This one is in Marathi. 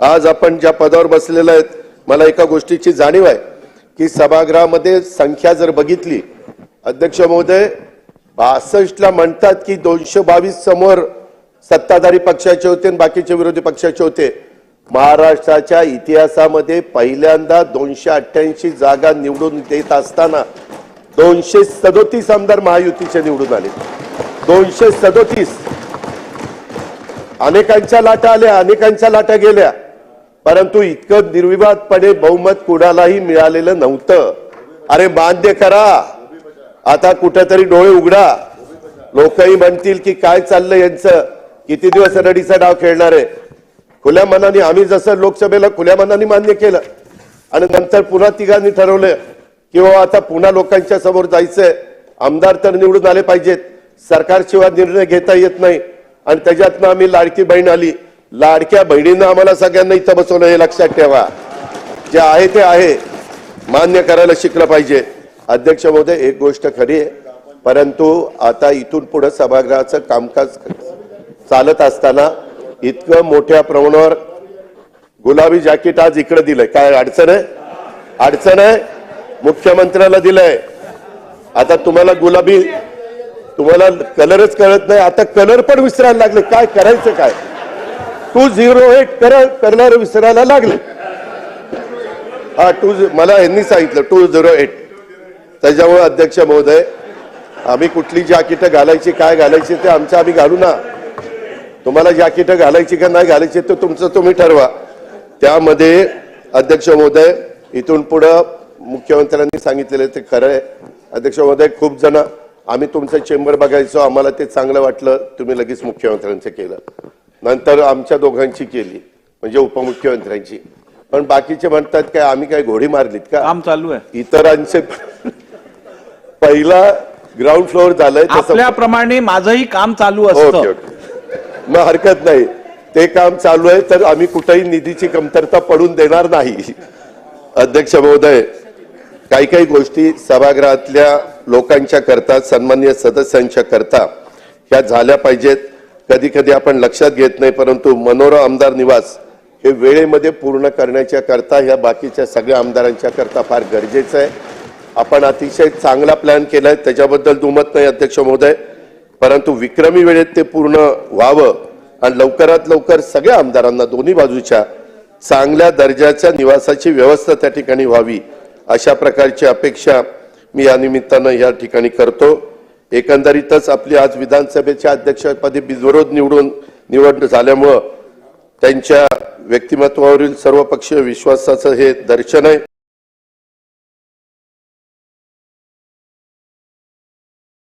आज आपण ज्या पदावर बसलेलो आहेत मला एका गोष्टीची जाणीव आहे की सभागृहामध्ये संख्या जर बघितली अध्यक्ष महोदय बासष्टला म्हणतात की दोनशे बावीस समोर सत्ताधारी पक्षाचे होते आणि बाकीचे विरोधी पक्षाचे होते. महाराष्ट्राच्या इतिहासामध्ये पहिल्यांदा दोनशे अठ्ठ्याऐंशी जागा निवडून देत असताना दोनशे सदोतीस आमदार महायुतीचे निवडून आले. दोनशे सदोतीस. अनेकांच्या लाटा आल्या अनेकांच्या लाटा गेल्या. परंतु इतकं निर्विवादपणे बहुमत कुणालाही मिळालेलं नव्हतं. अरे मान्य करा. आता कुठेतरी डोळे उघडा. लोकही म्हणतील की काय चाललं यांचं? किती दिवस रडीचा डाव खेळणार आहे? खुल्या मनाने आम्ही जसं लोकसभेला खुल्या मनाने मान्य केलं आणि नंतर पुन्हा तिघांनी ठरवलं की बाबा आता पुन्हा लोकांच्या समोर जायचंय. आमदार तर निवडून आले पाहिजेत. सरकारशिवाय निर्णय घेता येत नाही. आणि त्याच्यातनं आम्ही लाडकी बहीण आली. लाडक्या बहिणीनं आम्हाला सगळ्यांना इथं बसवलं हे लक्षात ठेवा. जे आहे ते आहे. मान्य करायला शिकलं पाहिजे. अध्यक्ष महोदय एक गोष्ट खरी आहे. परंतु आता इथून पुढे सभागृहाचं कामकाज चालत असताना इतकं मोठ्या प्रमाणावर गुलाबी जॅकेट आज इकडे दिलंय. काय अडचण आहे? अडचण आहे? मुख्यमंत्र्याला दिलंय. आता तुम्हाला गुलाबी तुम्हाला कलरच कळत नाही. आता कलर पण विसरायला लागले. काय करायचं काय? टू झिरो एट कर करणार विसरायला लागले. हा टू मला यांनी सांगितलं टू झिरो एट. त्याच्यामुळे अध्यक्ष महोदय आम्ही कुठली जॅकेट घालायची काय घालायची ते आमच्या आम्ही घालू ना. तुम्हाला जॅकेट घालायची का नाही घालायची ते तुमचं तुम्ही ठरवा. त्यामध्ये अध्यक्ष महोदय इथून पुढं मुख्यमंत्र्यांनी सांगितलेलं ते खरं आहे. अध्यक्ष महोदय खूप जण आम्ही तुमचं चेंबर बघायचो आम्हाला ते चांगलं वाटलं तुम्ही लगेच मुख्यमंत्र्यांचं केलं. नंतर आमच्या दोघांची केली म्हणजे उपमुख्यमंत्र्यांची. पण बाकीचे म्हणतात काय आम्ही काय घोडी मारलीत का? काम चालू आहे. इतरांचे पहिला ग्राउंड फ्लोअर झालंय तसं आपल्याप्रमाणे माझंही काम चालू असतं. मग हरकत नाही. ते काम चालू आहे तर आम्ही कुठेही निधीची कमतरता पडून देणार नाही. अध्यक्ष महोदय काही काही गोष्टी सभागृहातल्या लोकांच्या करता सन्मान्य सदस्यांच्या करता ह्या झाल्या पाहिजेत. कधी कधी आपण लक्षात घेत नाही परंतु मनोरा आमदार निवास हे वेळेमध्ये पूर्ण करण्याच्या करता ह्या बाकीच्या सगळ्या आमदारांच्या करता फार गरजेचं आहे. आपण अतिशय चांगला प्लॅन केलाय त्याच्याबद्दल दुमत नाही अध्यक्ष महोदय. परंतु विक्रमी वेळेत ते पूर्ण व्हावं आणि लवकरात लवकर सगळ्या आमदारांना दोन्ही बाजूच्या चांगल्या दर्जाच्या निवासाची व्यवस्था त्या ठिकाणी व्हावी अशा प्रकारची अपेक्षा मी या निमित्तानं या ठिकाणी करतो. एकंदरीतच आपली आज विधानसभेच्या अध्यक्षपदी बिनविरोध निवडून निवड झाल्यामुळं त्यांच्या व्यक्तिमत्वावरील सर्वपक्षीय विश्वासाचं हे दर्शन आहे.